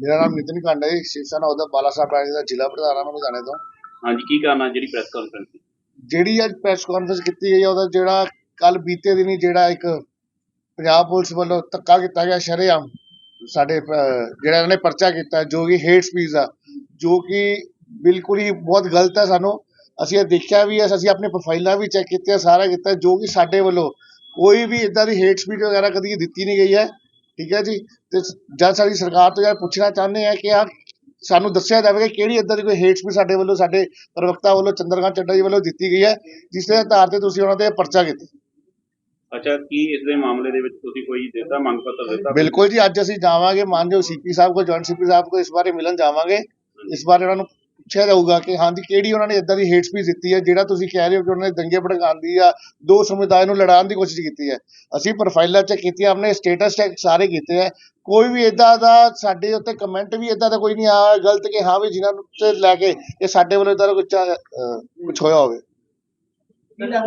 ਮੇਰਾ ਨਾਮ ਨਿਤਿਨ ਕਾਂਡਾ ਹੈ ਸ਼ਿਵ ਸੈਨਾ ਉਹਦਾ ਬਾਲਾ ਸਾਹਿਬ ਬੈਂਕ ਦਾ ਜ਼ਿਲ੍ਹਾ ਪ੍ਰਧਾਨ ਹਾਂ ਮੈਂ ਲੁਧਿਆਣੇ ਤੋਂ। ਹਾਂਜੀ ਕੀ ਕਾਰਨ ਜਿਹੜੀ ਪ੍ਰੈਸ ਕਾਨਫਰੰਸ ਜਿਹੜੀ ਅੱਜ ਪ੍ਰੈਸ ਕਾਨਫਰੰਸ ਕੀਤੀ ਗਈ ਹੈ ਉਹਦਾ ਜਿਹੜਾ ਕੱਲ ਬੀਤੇ ਦਿਨੀ ਜਿਹੜਾ ਇੱਕ ਪੰਜਾਬ ਪੁਲਿਸ ਵੱਲੋਂ ਧੱਕਾ ਕੀਤਾ ਗਿਆ ਸ਼ਰੇਆਮ ਸਾਡੇ ਜਿਹੜਾ ਇਹਨਾਂ ਨੇ ਪਰਚਾ ਕੀਤਾ ਜੋ ਕਿ ਹੇਟ ਸਪੀਚ ਆ ਜੋ ਕਿ ਬਿਲਕੁਲ ਹੀ ਬਹੁਤ ਗਲਤ ਹੈ ਸਾਨੂੰ। ਅਸੀਂ ਇਹ ਦੇਖਿਆ ਵੀ ਹੈ ਅਸੀਂ ਆਪਣੇ ਪ੍ਰੋਫਾਈਲਾਂ ਵੀ ਚੈੱਕ ਕੀਤੀਆਂ ਸਾਰਾ ਕੀਤਾ ਜੋ ਕਿ ਸਾਡੇ ਵੱਲੋਂ ਕੋਈ ਵੀ ਇਦਾਂ ਦੀ ਹੇਟ ਸਪੀਚ ਵਗੈਰਾ ਕਦੀ ਦਿੱਤੀ ਨਹੀਂ ਗਈ ਹੈ। ਠੀਕ ਹੈ ਜੀ? ਤੇ ਜਦ ਸਾਡੀ ਸਰਕਾਰ ਤੋਂ ਇਹ ਪੁੱਛਣਾ ਚਾਹੁੰਦੇ ਆ ਕਿ ਆ ਸਾਨੂੰ ਦੱਸਿਆ ਜਾਵੇ ਕਿ ਕਿਹੜੀ ਇਦਾਂ ਦੀ ਕੋਈ ਹੇਟ ਸਪੀਚ ਸਾਡੇ ਵੱਲੋਂ ਸਾਡੇ ਪ੍ਰਵਕਤਾ ਵੱਲੋਂ ਚੰਦਰਕਾਂਤ ਚੱਡਾ ਜੀ ਵੱਲੋਂ ਦਿੱਤੀ ਗਈ ਹੈ ਜਿਸ ਦੇ ਆਧਾਰ ਤੇ ਤੁਸੀਂ ਉਹਨਾਂ ਤੇ ਪਰਚਾ ਕੀਤਾ। ਅੱਛਾ ਕੀ ਇਸ ਦੇ ਮਾਮਲੇ ਦੇ ਵਿੱਚ ਤੁਸੀਂ ਕੋਈ ਦਿੱਤਾ ਮੰਗ ਪੱਤਰ ਦਿੱਤਾ? ਬਿਲਕੁਲ ਜੀ ਅੱਜ ਅਸੀਂ ਜਾਵਾਂਗੇ ਮਾਨਯੋਗ ਸੀਪੀ ਸਾਹਿਬ ਕੋ ਜੁਆਇੰਟ ਸੀਪੀ ਸਾਹਿਬ ਕੋ ਇਸ ਬਾਰੇ ਮਿਲਣ ਜਾਵਾਂਗੇ। ਇਸ ਬਾਰੇ ਉਹਨਾਂ ਨੂੰ ਪੁੱਛਿਆ ਜਾਊਗਾ ਕਿ ਹਾਂਜੀ ਕਿਹੜੀ ਉਹਨਾਂ ਨੇ ਇਦਾਂ ਦੀ ਹੇਟ ਸਪੀਚ ਦਿੱਤੀ ਹੈ ਜਿਹੜਾ ਤੁਸੀਂ ਕਹਿ ਰਹੇ ਹੋ ਕਿ ਉਹਨਾਂ ਨੇ ਦੰਗੇ ਭੜਕਾਉਣ ਦੀ ਜਾਂ ਦੋ ਸਮੁਦਾਇ ਨੂੰ ਲੜਾਉਣ ਦੀ ਕੋਸ਼ਿਸ਼ ਕੀਤੀ ਹੈ। ਅਸੀਂ ਪ੍ਰੋਫਾਈਲਾਂ ਚੈੱਕ ਕੀਤੀਆਂ ਆਪਣੇ ਸਟੇਟਸ ਚੈੱਕ ਸਾਰੇ ਕੀਤੇ ਹੈ। ਕੋਈ ਵੀ ਇਦਾਂ ਦਾ ਸਾਡੇ ਉੱਤੇ ਕਮੈਂਟ ਵੀ ਇਦਾਂ ਦਾ ਕੋਈ ਨਹੀਂ ਆਇਆ ਗਲਤ ਕਿ ਹਾਂ ਵੀ ਜਿਨ੍ਹਾਂ ਨੂੰ ਤੇ ਲੈ ਕੇ ਇਹ ਸਾਡੇ ਵੱਲੋਂ ਇਦਾਂ ਦਾ ਕੁਝ ਹੋਇਆ ਹੋਵੇ। ਆ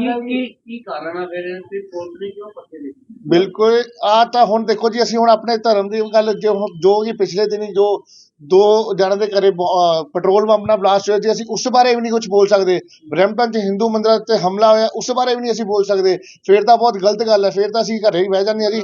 ਬਿਲਕੁਲ ਆ ਤਾਂ ਹੁਣ ਦੇਖੋ ਜੀ ਅਸੀਂ ਹੁਣ ਆਪਣੇ ਧਰਮ ਦੀ ਗੱਲ ਜੋ ਜੋ ਕਿ ਪਿਛਲੇ ਦਿਨੀ ਜੋ ਦੋ ਜਣਾਂ ਦੇ ਘਰੇ ਪੈਟਰੋਲ ਪੰਪ ਨਾਲ ਬਲਾਸਟ ਹੋਇਆ ਜੀ ਅਸੀਂ ਉਸ ਬਾਰੇ ਵੀ ਨਹੀਂ ਕੁਝ ਬੋਲ ਸਕਦੇ। ਬ੍ਰੈਂਪਟਨ 'ਚ ਹਿੰਦੂ ਮੰਦਿਰਾਂ ਤੇ ਹਮਲਾ ਹੋਇਆ ਉਸ ਬਾਰੇ ਵੀ ਨਹੀਂ ਅਸੀਂ ਬੋਲ ਸਕਦੇ। ਫਿਰ ਤਾਂ ਬਹੁਤ ਗਲਤ ਗੱਲ ਹੈ ਫਿਰ ਤਾਂ ਅਸੀਂ ਘਰੇ ਹੀ ਬਹਿ ਜਾਂਦੇ ਹਾਂ ਜੀ।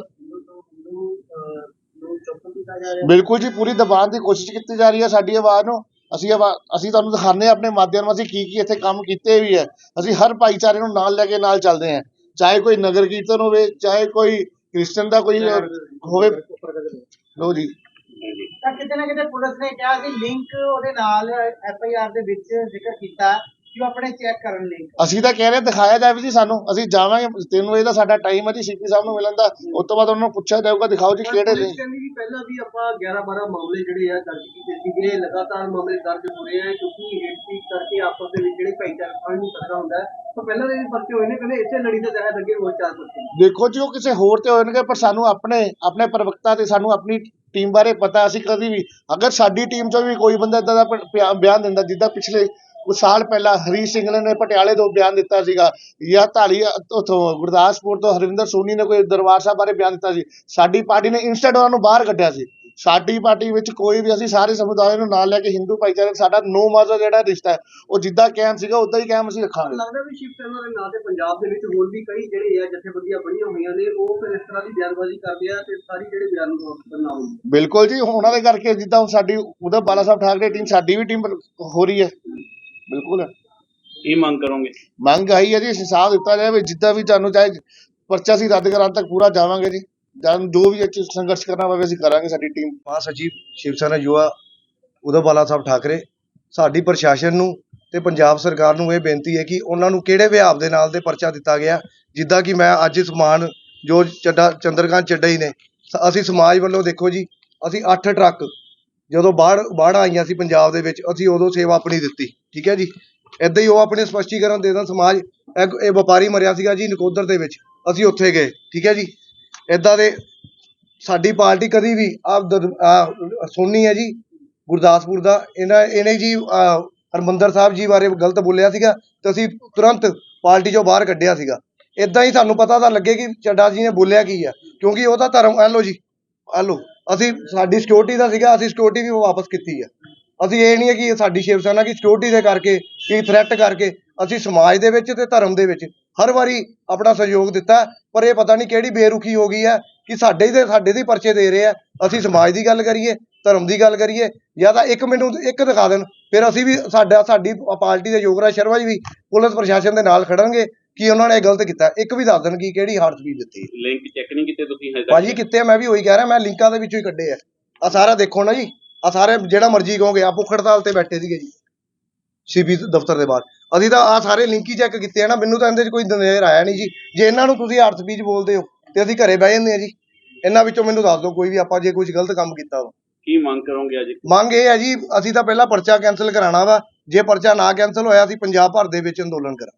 ਬਿਲਕੁਲ ਜੀ ਪੂਰੀ ਦਬਾਉਣ ਦੀ ਕੋਸ਼ਿਸ਼ ਕੀਤੀ ਜਾ ਰਹੀ ਹੈ ਸਾਡੀ ਆਵਾਜ਼ ਨੂੰ। ਅਸੀਂ ਅਸੀਂ ਤੁਹਾਨੂੰ ਹਾਂ ਆਪਣੇ ਮਾਧਿਅਮ ਨਾਲ ਅਸੀਂ ਕੀ ਕੀ ਇੱਥੇ ਕੰਮ ਕੀਤੇ ਵੀ ਹੈ। ਅਸੀਂ ਹਰ ਭਾਈਚਾਰੇ ਨੂੰ ਨਾਲ ਲੈ ਕੇ ਨਾਲ ਚੱਲਦੇ ਹਾਂ। ਚਾਹੇ ਕੋਈ ਨਗਰ ਕੀਰਤਨ ਹੋਵੇ ਚਾਹੇ ਕੋਈ ਕ੍ਰਿਸਚਨ ਦਾ ਕੋਈ ਹੋਵੇ। ਲੋ ਜੀ। ਕਿਤੇ ਨਾ ਕਿਤੇ ਪੁਲਿਸ ਨੇ ਕਿਹਾ ਕਿ ਲਿੰਕ ਉਹਦੇ ਨਾਲ ਐਫ ਆਈ ਆਰ ਦੇ ਵਿੱਚ ਜ਼ਿਕਰ ਕੀਤਾ ਕਿ ਉਹ ਆਪਣੇ ਚੈੱਕ ਕਰਨ ਲਿੰਕ ਅਸੀਂ ਤਾਂ ਕਹਿ ਰਹੇ ਦਿਖਾਇਆ ਜਾਵੇ ਜੀ ਸਾਨੂੰ। ਅਸੀਂ ਜਾਵਾਂਗੇ 3 ਵਜੇ ਦਾ ਸਾਡਾ ਟਾਈਮ ਹੈ ਜੀ ਸੀਪੀ ਸਾਹਿਬ ਨੂੰ ਮਿਲਣ ਦਾ। ਉਸ ਤੋਂ ਬਾਅਦ ਉਹਨਾਂ ਨੂੰ ਪੁੱਛਿਆ ਜਾਊਗਾ ਦਿਖਾਓ ਜੀ ਕਿਹੜੇ ਨੇ। ਕਹਿੰਦੀ ਪਹਿਲਾਂ ਵੀ ਆਪਾਂ 11 12 ਮਾਮਲੇ ਜਿਹੜੇ ਆ ਦਰਜ ਕੀਤੇ ਸੀਗੇ। ਲਗਾਤਾਰ ਮਾਮਲੇ ਦਰਜ ਹੋ ਰਹੇ ਆ ਕਿਉਂਕਿ ਹੇਟ ਸਪੀਚ ਕਰਕੇ ਆਪਸ ਦੇ ਵਿੱਚ ਜਿਹੜੇ ਭਾਈਚਾਰਾ ਨੂੰ ਖਤਰਾ ਹੁੰਦਾ ਹੈ। ਤਾਂ ਪਹਿਲਾਂ ਦੇ ਪਰਚੇ ਹੋਏ ਨੇ, ਕਹਿੰਦੇ ਇਸੇ ਲੜੀ ਦੇ ਤਹਿਤ ਅੱਗੇ ਹੋਰ ਚਾਰ ਪਰਚੇ ਦੇਖੋ ਜੀ, ਉਹ ਕਿਸੇ ਹੋਰ ਤੇ ਹੋਣਗੇ, ਪਰ ਸਾਨੂੰ ਆਪਣੇ ਆਪਣੇ ਪ੍ਰਵਕਤਾ ਤੇ ਸਾਨੂੰ ਆਪਣੀ ਟੀਮ ਬਾਰੇ ਪਤਾ। ਅਸੀਂ ਕਦੀ ਵੀ, ਅਗਰ ਸਾਡੀ ਟੀਮ ਚੋਂ ਵੀ ਕੋਈ ਬੰਦਾ ਇਦਾਂ ਦਾ ਪ- ਬਿਆਨ ਦਿੰਦਾ, ਜਿੱਦਾਂ ਪਿਛਲੇ ਕੁਝ ਸਾਲ ਪਹਿਲਾਂ ਹਰੀਸ਼ ਸਿੰਘ ਨੇ ਪਟਿਆਲੇ ਤੋਂ ਬਿਆਨ ਦਿੱਤਾ ਸੀਗਾ, ਜਾਂ ਢਾਲੀ ਉਥੋਂ ਗੁਰਦਾਸਪੁਰ ਤੋਂ ਹਰਵਿੰਦਰ ਸੋਨੀ ਨੇ ਕੋਈ ਦਰਬਾਰ ਸਾਹਿਬ ਬਾਰੇ ਬਿਆਨ ਦਿੱਤਾ ਸੀ, ਸਾਡੀ ਪਾਰਟੀ ਨੇ ਇਨਸਟੈਂਟ ਉਹਨਾਂ ਨੂੰ ਬਾਹਰ ਕੱਢਿਆ ਸੀ। ਸਾਡੀ ਪਾਰਟੀ ਵਿੱਚ ਕੋਈ ਵੀ ਅਸੀਂ ਸਾਰੇ ਸਮੁਦਾਇ ਨੂੰ ਨਾਲ ਲੈ ਕੇ ਹਿੰਦੂ ਭਾਈਚਾਰੇ ਸਾਡਾ ਨੋ ਮਾਜ਼ਾ ਜਿਹੜਾ ਰਿਸ਼ਤਾ ਹੈ ਉਹ ਜਿੱਦਾਂ ਕਾਇਮ ਸੀਗਾ ਉਦਾਂ ਹੀ ਕਾਇਮ ਅਸੀਂ ਰੱਖਾਂਗੇ। ਲੱਗਦਾ ਵੀ ਸ਼ਿਵ ਸੈਨਾ ਦੇ ਨਾਂ ਤੇ ਪੰਜਾਬ ਦੇ ਵਿੱਚ ਹੋਰ ਵੀ ਕਈ ਜਿਹੜੇ ਆ ਜਥੇਬੰਦੀਆਂ ਬਣੀਆਂ ਹੋਈਆਂ ਨੇ ਉਹ ਫਿਰ ਇਸ ਤਰ੍ਹਾਂ ਦੀ ਬਿਆਨਬਾਜ਼ੀ ਕਰਦੇ ਆ ਤੇ ਸਾਰੀ ਜਿਹੜੇ ਬਿਆਨ ਹੁੰਦੇ ਬਿਲਕੁਲ ਜੀ ਉਹਨਾਂ ਦੇ ਕਰਕੇ ਜਿੱਦਾਂ ਹੁਣ ਸਾਡੀ ਉਹਦਾ ਬਾਲਾ ਸਾਹਿਬ ਠਾਕਰੇ ਟੀਮ ਸਾਡੀ ਵੀ ਟੀਮ ਹੋ ਰਹੀ ਹੈ। ਬਿਲਕੁਲ। ਕੀ ਮੰਗ ਕਰੋਗੇ? ਮੰਗ ਆਈ ਹੈ ਜੀ ਹਿਸਾਬ ਦਿੱਤਾ ਜਾਵੇ ਜਿੱਦਾਂ ਵੀ ਤੁਹਾਨੂੰ ਚਾਹੇ ਪਰਚਾ ਸੀ ਰੱਦ ਕਰਾਉਣ ਤੱਕ ਪੂਰਾ ਜਾਵਾਂਗੇ ਜੀ। ਜਦ ਜੋ ਵੀ ਇਹ ਸੰਘਰਸ਼ ਕਰਨਾ ਪਵੇ ਅਸੀਂ ਕਰਾਂਗੇ, ਸਾਡੀ ਟੀਮ ਮਹਾਸਚਿਵ ਸ਼ਿਵ ਸੈਨਾ ਯੁਵਾ ਉਦੋਂ ਬਾਲਾ ਸਾਹਿਬ ਠਾਕਰੇ, ਸਾਡੀ ਪ੍ਰਸ਼ਾਸਨ ਨੂੰ ਤੇ ਪੰਜਾਬ ਸਰਕਾਰ ਨੂੰ ਇਹ ਬੇਨਤੀ ਹੈ ਕਿ ਉਹਨਾਂ ਨੂੰ ਕਿਹੜੇ ਵਿਹਾਰ ਦੇ ਨਾਲ ਤੇ ਪਰਚਾ ਦਿੱਤਾ ਗਿਆ, ਜਿੱਦਾਂ ਕਿ ਮੈਂ ਅੱਜ ਸਮਾਨ ਜੋ ਚੱਡਾ ਚੰਦਰਕਾਂਤ ਚੱਡਾ ਹੀ ਨੇ। ਸ- ਅਸੀਂ ਸਮਾਜ ਵੱਲੋਂ ਦੇਖੋ ਜੀ, ਅਸੀਂ 8 ਟਰੱਕ ਜਦੋਂ ਬਾੜ, ਬਾੜਾਂ ਆਈਆਂ ਸੀ ਪੰਜਾਬ ਦੇ ਵਿੱਚ, ਅਸੀਂ ਉਦੋਂ ਸੇਵਾ ਆਪਣੀ ਦਿੱਤੀ, ਠੀਕ ਹੈ ਜੀ? ਏਦਾਂ ਹੀ ਉਹ ਆਪਣੇ ਸਪਸ਼ਟੀਕਰਨ ਦੇ ਦੇਣ ਸਮਾਜ ਇੱਕ ਇਹ ਵਪਾਰੀ ਮਰਿਆ ਸੀਗਾ ਜੀ ਨਕੋਦਰ ਦੇ ਵਿੱਚ, ਅਸੀਂ ਉੱਥੇ ਗਏ, ਠੀਕ ਹੈ ਜੀ? ਏਦਾਂ ਦੇ ਸਾਡੀ ਪਾਰਟੀ ਕਦੀ ਵੀ ਆਪ ਸੁਣਨੀ ਹੈ ਜੀ ਗੁਰਦਾਸਪੁਰ ਦਾ। ਇਹਨਾਂ ਇਹਨੇ ਜੀ ਅਹ, ਹਰਮੰਦਰ ਸਾਹਿਬ ਜੀ ਬਾਰੇ ਗਲਤ ਬੋਲਿਆ ਸੀਗਾ ਤੇ ਅਸੀਂ ਤੁਰੰਤ ਪਾਰਟੀ ਚੋਂ ਬਾਹਰ ਕੱਢਿਆ ਸੀਗਾ। ਇਦਾਂ ਹੀ ਸਾਨੂੰ ਪਤਾ ਤਾਂ ਲੱਗੇ ਕਿ ਚੱਡਾ ਜੀ ਨੇ ਬੋਲਿਆ ਕੀ ਆ ਕਿਉਂਕਿ ਉਹਦਾ ਧਰਮ ਇਹ ਲਓ ਜੀ ਇਹ ਲਓ ਅਸੀਂ ਸਾਡੀ ਸਿਕਿਉਰਿਟੀ ਦਾ ਸੀਗਾ ਅਸੀਂ ਸਿਕਿਉਰਿਟੀ ਵੀ ਵਾਪਸ ਕੀਤੀ ਆ ਅਸੀਂ ਇਹ ਨਹੀਂ ਹੈ ਕਿ ਸਾਡੀ ਸ਼ਿਵ ਸੈਨਾ ਕੀ ਸਿਕਿਉਰਿਟੀ ਦੇ ਕਰਕੇ ਕੀ ਥ੍ਰੈਟ ਕਰਕੇ ਅਸੀਂ ਸਮਾਜ ਦੇ ਵਿੱਚ ਤੇ ਧਰਮ ਦੇ ਵਿੱਚ ਹਰ ਵਾਰੀ ਆਪਣਾ ਸਹਿਯੋਗ ਦਿੱਤਾ ਪਰ ਇਹ ਪਤਾ ਨਹੀਂ ਕਿਹੜੀ ਬੇਰੁਖੀ ਹੋ ਗਈ ਹੈ ਕਿ ਸਾਡੇ ਦੇ ਸਾਡੇ ਦੇ ਪਰਚੇ ਦੇ ਰਹੇ ਆ ਅਸੀਂ ਸਮਾਜ ਦੀ ਗੱਲ ਕਰੀਏ ਧਰਮ ਦੀ ਗੱਲ ਕਰੀਏ ਜਾਂ ਤਾਂ ਇੱਕ ਮੈਨੂੰ ਇੱਕ ਦਿਖਾ ਦੇਣ ਫਿਰ ਅਸੀਂ ਵੀ ਸਾਡਾ ਸਾਡੀ ਪਾਰਟੀ ਦੇ ਯੋਗਰਾਜ ਸ਼ਰਮਾ ਜੀ ਵੀ ਪੁਲਿਸ ਪ੍ਰਸ਼ਾਸਨ ਦੇ ਨਾਲ ਖੜਨਗੇ ਕਿ ਉਹਨਾਂ ਨੇ ਇਹ ਗਲਤ ਕੀਤਾ ਇੱਕ ਵੀ ਦੱਸ ਦੇਣ ਕਿ ਕਿਹੜੀ ਹਾਰਟ ਸਪੀਡ ਦਿੱਤੀ। ਲਿੰਕ ਚੈੱਕ ਨਹੀਂ ਕੀਤੇ ਤੁਸੀਂ ਹਜੇ? ਭਾਜੀ ਆ? ਮੈਂ ਵੀ ਉਹੀ ਕਹਿ ਰਿਹਾ ਮੈਂ ਲਿੰਕਾਂ ਦੇ ਵਿੱਚੋਂ ਹੀ ਕੱਢੇ ਆ ਆ ਸਾਰਾ ਦੇਖੋ ਨਾ ਜੀ ਆ ਸਾਰੇ ਜਿਹੜਾ ਮਰਜ਼ੀ ਕਹੋਗੇ ਆ ਭੁੱਖ ਹੜਤਾਲ ਤੇ ਬੈਠੇ ਸੀਗੇ ਜੀ ਸੀਬੀ ਦਫ਼ਤਰ ਦੇ ਬਾਹਰ। ਅਸੀਂ ਤਾਂ ਆ ਸਾਰੇ ਲਿੰਕ ਹੀ ਚੈੱਕ ਕੀਤੇ ਆ ਨਾ ਮੈਨੂੰ ਤਾਂ ਇਹਦੇ 'ਚ ਕੋਈ ਨਜ਼ਰ ਆਇਆ ਨਹੀਂ ਜੀ। ਜੇ ਇਹਨਾਂ ਨੂੰ ਤੁਸੀਂ ਹਾਰਟ ਸਪੀਚ ਬੋਲਦੇ ਹੋ ਤੇ ਅਸੀਂ ਘਰੇ ਬਹਿ ਜਾਂਦੇ ਆ ਜੀ। ਇਹਨਾਂ ਵਿੱਚੋਂ ਮੈਨੂੰ ਦੱਸ ਦਿਓ ਕੋਈ ਵੀ ਆਪਾਂ ਜੇ ਕੁਝ ਗਲਤ ਕੰਮ ਕੀਤਾ ਵਾ ਕੀ ਮੰਗ ਕਰੋਗੇ ਅੱਜ? ਮੰਗ ਇਹ ਹੈ ਜੀ ਅਸੀਂ ਤਾਂ ਪਹਿਲਾਂ ਪਰਚਾ ਕੈਨਸਲ ਕਰਾਉਣਾ ਵਾ। ਜੇ ਪਰਚਾ ਨਾ ਕੈਨਸਲ ਹੋਇਆ ਅਸੀਂ ਪੰਜਾਬ ਭਰ ਦੇ ਵਿੱਚ ਅੰਦੋਲਨ ਕਰਾਂ